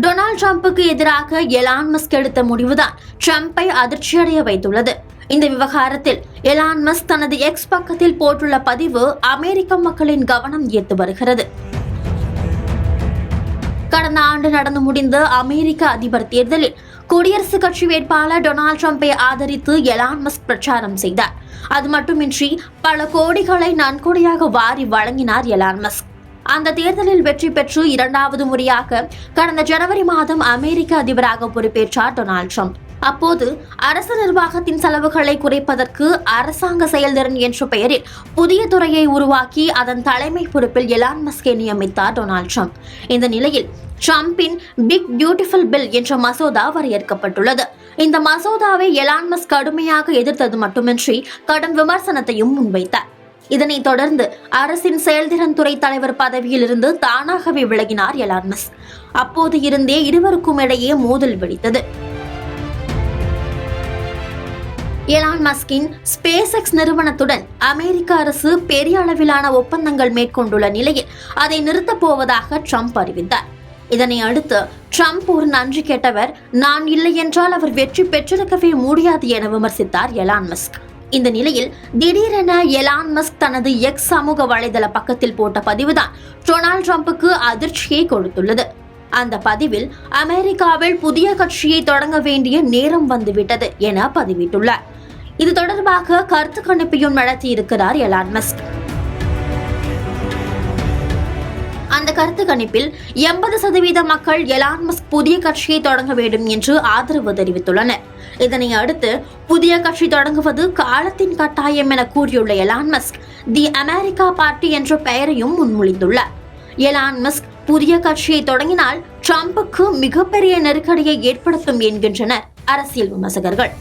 Donald ட்ரம்புக்கு எதிராக Elon Musk எடுத்த முடிவுதான் ட்ரம்பை அதிர்ச்சியடைய வைத்துள்ளது. இந்த விவகாரத்தில் எலான் மஸ்க் தனது எக்ஸ் பக்கத்தில் போட்டுள்ள பதிவு அமெரிக்க மக்களின் கவனம் ஈர்த்து வருகிறது. கடந்த ஆண்டு நடந்து முடிந்த அமெரிக்க அதிபர் தேர்தலில் குடியரசுக் கட்சி வேட்பாளர் டொனால்ட் ட்ரம்ப்பை ஆதரித்து எலான் மஸ்க் பிரச்சாரம் செய்தார். அது மட்டுமின்றி பல கோடிகளை நன்கொடையாக வாரி வழங்கினார் எலான் மஸ்க். அந்த தேர்தலில் வெற்றி பெற்று இரண்டாவது முறையாக கடந்த ஜனவரி மாதம் அமெரிக்க அதிபராக பொறுப்பேற்றார் டொனால்ட் ட்ரம்ப். அப்போது அரசு நிர்வாகத்தின் செலவுகளை குறைப்பதற்கு அரசாங்க செயல்திறன் என்ற பெயரில் புதிய துறையை உருவாக்கி அதன் தலைமை பொறுப்பில் எலான் மஸ்கை நியமித்தார் டொனால்ட் ட்ரம்ப். இந்த நிலையில் ட்ரம்பின் பிக் பியூட்டிஃபுல் பில் என்ற மசோதா வரையறுக்கப்பட்டுள்ளது. இந்த மசோதாவை எலான் மஸ்க் கடுமையாக எதிர்த்தது மட்டுமின்றி கடும் விமர்சனத்தையும் முன்வைத்தார். இதனைத் தொடர்ந்து அரசின் செயல்திறன் துறை தலைவர் பதவியிலிருந்து தானாகவே விலகினார் எலான்மஸ் அப்போது இருந்தே இருவருக்கும் இடையே மோதல் வெடித்தது. எலான் மஸ்கின் ஸ்பேஸ் எக்ஸ் நிறுவனத்துடன் அமெரிக்க அரசு பெரிய அளவிலான ஒப்பந்தங்கள் மேற்கொண்டுள்ள நிலையில் அதை நிறுத்தப் போவதாக ட்ரம்ப் அறிவித்தார். இதனை அடுத்து ட்ரம்ப் ஒரு நன்றி கேட்டவர் நான் இல்லை என்றால் அவர் வெற்றி பெற்றிருக்கவே முடியாது என விமர்சித்தார் எலான் மஸ்க். இந்த நிலையில் திடீரென எலான் மஸ்க் தனது எக்ஸ் சமூக வலைதள பக்கத்தில் போட்ட பதிவுதான் டொனால்ட் ட்ரம்புக்கு அதிர்ச்சியை கொடுத்துள்ளது. அந்த பதிவில் அமெரிக்காவில் புதிய கட்சியை தொடங்க வேண்டிய நேரம் வந்துவிட்டது என பதிவிட்டுள்ளார். இது தொடர்பாக கருத்து கணிப்பையும் நடத்தியிருக்கிறார் எலான் மஸ்க். அந்த கருத்து கணிப்பில் எண்பது சதவீத மக்கள் எலான் மஸ்க் புதிய கட்சியை தொடங்க வேண்டும் என்று ஆதரவு தெரிவித்துள்ளனர். இதனை அடுத்து புதிய கட்சி தொடங்குவது காலத்தின் கட்டாயம் என கூறியுள்ள Elon Musk the America party என்ற பெயரையும் முன்மொழிந்துள்ளார். எலான் மஸ்க் புதிய கட்சியை தொடங்கினால் ட்ரம்புக்கு மிகப்பெரிய நெருக்கடியை ஏற்படுத்தும் என்கின்றனர் அரசியல் விமர்சகர்கள்.